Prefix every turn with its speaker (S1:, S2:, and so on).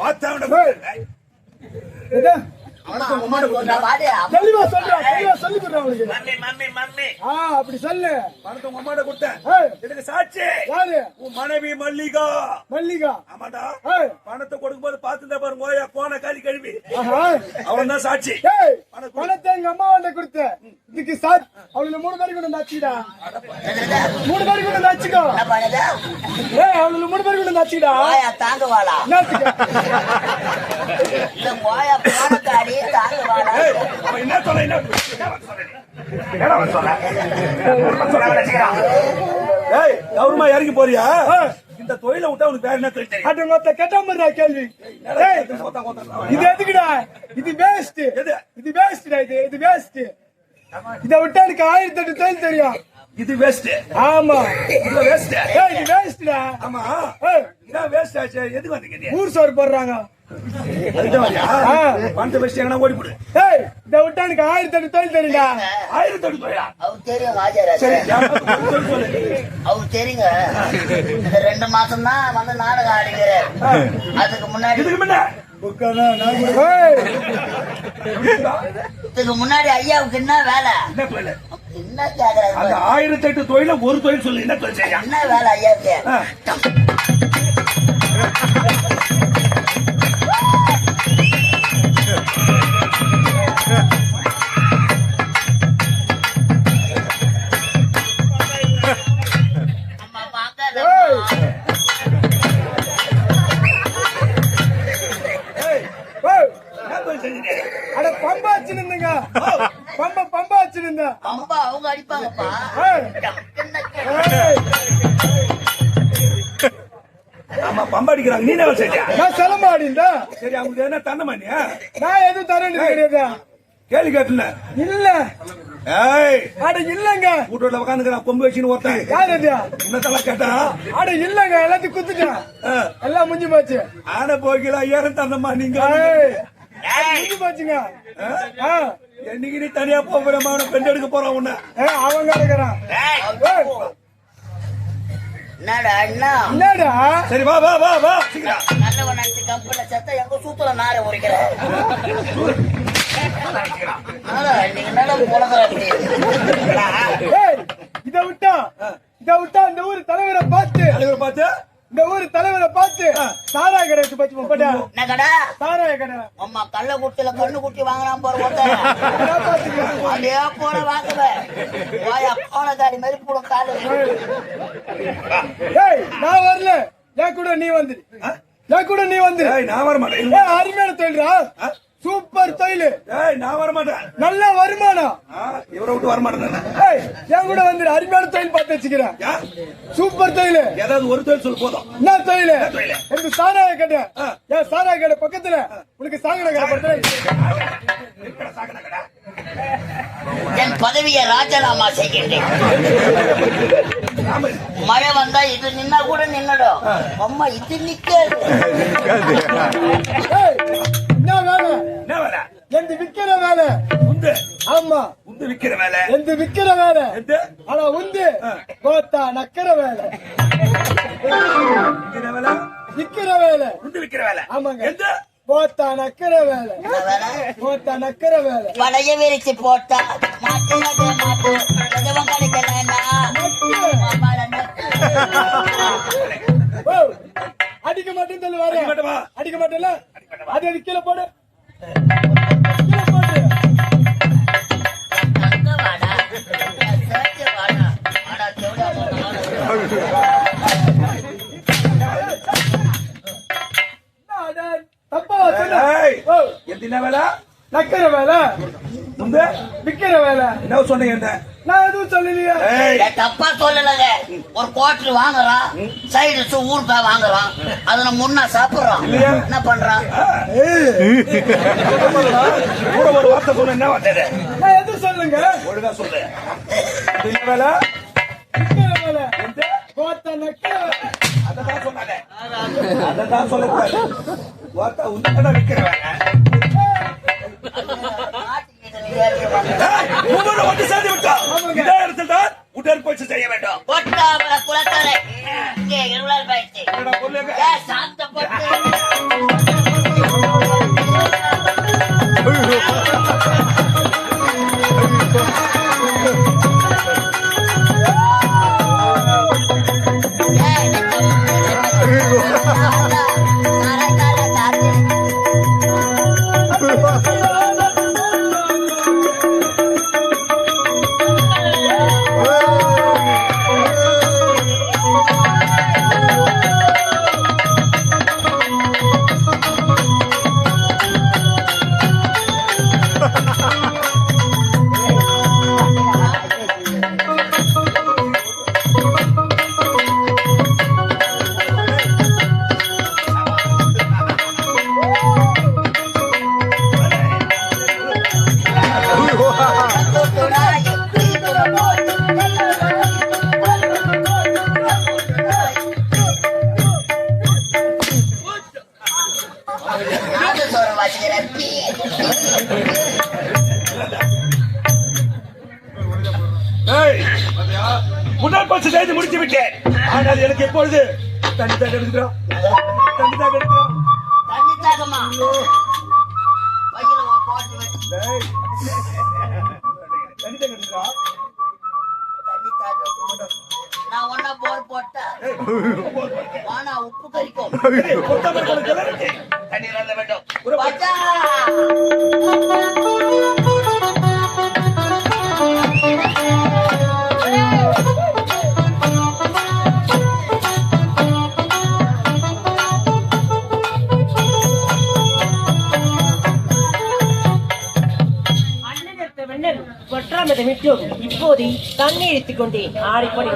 S1: பார்த்தா
S2: தெளிவா சொல்றா தெளிவா சொல்லி கொடுறா அவளுக்கு.
S1: Mummy mummy mummy.
S2: ஆ அப்படி சொல்லு.
S1: பணத்தை உங்க அம்மாட்ட கொடுத்தேன். இதுக்கு சாட்சி.
S2: யாரு?
S1: உன் மனைவி மல்லிகா.
S2: மல்லிகா.
S1: ஆமாடா. பணத்தை கொடுக்கும்போது பார்த்துட்டா பாருங்க ஓயா கோன காலி கழுவி. அவன் தான் சாட்சி.
S2: பணத்தை எங்க அம்மா வந்து கொடுத்த இதுக்கு அவளுக்கு மூணு பேருக்கு கொண்டு நச்சுடா மூணு பேருக்கு கொண்டு ஏய் அவளுக்கு மூணு பேருக்கு கொண்டு
S3: இந்த கோயா போனக்காடி
S1: ஏய், அவன் என்ன சொல்ல என்ன? ஏய் கௌரவமா இறங்கி போறியா? இந்த தொழிலை விட்டா உனக்கு வேற என்ன தொழில் தெரியும்?
S2: அது மொத்த கெட்ட மாதிரி கேள்வி. இது எதுக்குடா? இது வேஸ்ட்
S1: எது?
S2: இது வேஸ்ட்டா இது? இது வேஸ்ட் இத விட்டா எனக்கு ஆயிரத்தி எட்டு தொழில் தெரியும்.
S1: இது வேஸ்ட்
S2: ஆமா.
S1: இது வேஸ்ட்
S2: ஏய் இது வேஸ்ட்டா
S1: ஆமா.
S2: ஏய்.
S1: இதான் வேஸ்ட் ஆச்சு. எதுக்கு வந்தீங்க
S2: ஊர் சோறு போடுறாங்க.
S1: பணத்தை வச்சு எங்கன்னா ஓடி போடு.
S2: ஏய் இத விட்டா எனக்கு ஆயிரத்தி எட்டு தொழில் தெரியும்டா.
S1: ஆயிரத்தி எட்டு தொழிலா?
S3: அவர் தெரியும். அவர் தெரியுங்க. இந்த ரெண்டு மாசம் தான் வந்து நாடகம் ஆடிக்கிறார். அதுக்கு முன்னாடி
S1: இதுக்கு
S3: முன்னாடி ஐயாவுக்கு என்ன வேலை?
S1: என்ன அந்த
S3: பாரு.
S1: ஆயிரத்தி எட்டு தொழில ஒரு தொழில் சொல்லு என்ன தொழில்
S3: என்ன வேலை ஐயாவுக்கு?
S1: ஆமா பம்பாடிக்கிறாங்க நீ என்ன செஞ்சா
S2: நான் சிலம்பாடிந்தா
S1: சரி அவங்களுக்கு என்ன தண்டமானியா
S2: நான் எதுவும் தரேன் கிடையாது?
S1: கேள்வி கேட்டுல
S2: இல்ல.
S1: ஏய்
S2: அட இல்லங்க.
S1: வீட்டுல உட்காந்துக்கிறான் கொம்பு வச்சுன்னு ஒருத்தன்.
S2: யார் அது?
S1: என்னத்தெல்லாம் கேட்டா?
S2: அட இல்லங்க எல்லாத்தையும் குத்துட்டேன். எல்லாம் முடிஞ்சு போச்சு.
S1: ஆனை போய்க்கலாம் ஏறம் தந்தம்மா நீங்க.
S2: முடிஞ்சு போச்சுங்க.
S1: என்னைக்கு நீ தனியா போகிறமா அவனை பெண் எடுக்க போறான் உன்ன?
S2: அவங்க இருக்கிறான் ஏய்,
S3: என்னடா அண்ணா
S2: என்னடா?
S1: சரி வா வா வா வா. சீக்கிரம்
S3: நல்லவன் நினைச்சு கம்பெனில செத்த எங்க சூத்துல நாரை உரிக்கிற? நீங்க என்னடா முழங்குற அப்படி
S2: ஏய் இத விட்டா இத விட்டா இந்த ஊர் தலைவரை பார்த்து
S1: தலைவர் பார்த்து?
S2: இந்த ஊர் தலைவரை பார்த்து சாராய கடை வச்சு பச்சு போட்டா
S3: கடை
S2: சாராய கடை.
S3: அம்மா கள்ள குட்டில கண்ணு குட்டி வாங்கலாம் போற ஒருத்தன். அதே போல வாங்குவேன் வாயா கோலக்காரி மாதிரி கூட காலு.
S2: ஏய் நான் வரல. என் கூட நீ வந்து என் கூட நீ வந்து
S1: ஏய் நான் வர மாட்டேன்
S2: அருமையான தொழிலா சூப்பர் தொழில்
S1: ஏய் நான் வர மாட்டேன்
S2: நல்ல வருமானம்.
S1: இவரை விட்டு வர மாட்டேன் நானு.
S2: ஏய் என் கூட வந்து அருமையான தொழில் பார்த்து வச்சுக்கிறேன். சூப்பர் தொழில்.
S1: ஏதாவது ஒரு தொழில் சொல்லு போதும்.
S2: என்ன தொழில்? எனக்கு சாராய கடை ஏன் சாராய கடை பக்கத்துல உனக்கு சாகன கடை.
S3: என் பதவியை ராஜினாமா செய்கின்றேன். மழை வந்தா இது நின்னா கூட நின்னுடும். அம்மா இது நிக்காது.
S2: வேலை.
S1: உந்து
S2: ஆமா.
S1: உந்து விக்கிற வேலை.
S2: எந்த விக்கிற வேலை. ஆனா உந்து கோத்தா நக்கிற வேலை.
S1: விக்கிற வேலை.
S2: விக்கிற வேலை.
S1: உந்து விக்கிற வேலை.
S2: ஆமாங்க.
S1: எந்த?
S2: கோத்தா நக்கிற வேலை? கோத்தா நக்கிற வேலை.
S3: பழைய விரிச்சு போட்டா மாட்டு எதுவும் கிடைக்கலன்னா
S2: அடிக்க மாட்டேன்னு சொல்லு வாரு.
S1: அடிக்க
S2: மாட்டேன்ல அது அது கீழே போடு? நக்கிற வேலை.
S1: உந்து
S2: விக்கிற வேலை.
S1: என்ன சொன்னீங்க என்ன?
S2: நான் எதுவும் சொல்லலையே.
S3: தப்பா சொல்லலங்க. ஒரு கோட்டர் வாங்குறான் சைடு ஊருக்காய் வாங்குறான். அதுல முன்னா சாப்பிடுறான்
S1: இல்லையா?
S3: என்ன பண்றான்
S1: கூட ஒரு வார்த்தை சொன்ன என்ன வார்த்தை?
S2: நான் எதுவும் சொல்லுங்க
S1: ஒழுங்கா சொல்லு. வேலை?
S2: விக்கிற வேலை கோத்தா நக்கிற வேலை.
S1: அததான் சொன்னாங்க அததான் சொல்லக்கூடாது. வார்த்தை உந்து விக்கிற வேலை.
S3: மரக்கால
S1: தாத்து முதல் பரிசு செய்து முடித்து விட்டேன். ஆனால் எனக்கு எப்பொழுது? தண்ணி தாக எடுக்கிறோம். தண்ணி தாக எடுக்கிறோம்.
S3: தண்ணி தாகமா?
S1: தண்ணி தாக எடுக்கிறோம்.
S3: நான் ஒன்னா போர் போட்டா. வானா உப்பு கறிக்கும்.
S1: தண்ணீர் வேண்டும்
S4: கொற்றாமதை விட்டோம் இப்போது தண்ணி எடுத்துக் கொண்டே ஆடிப்படை.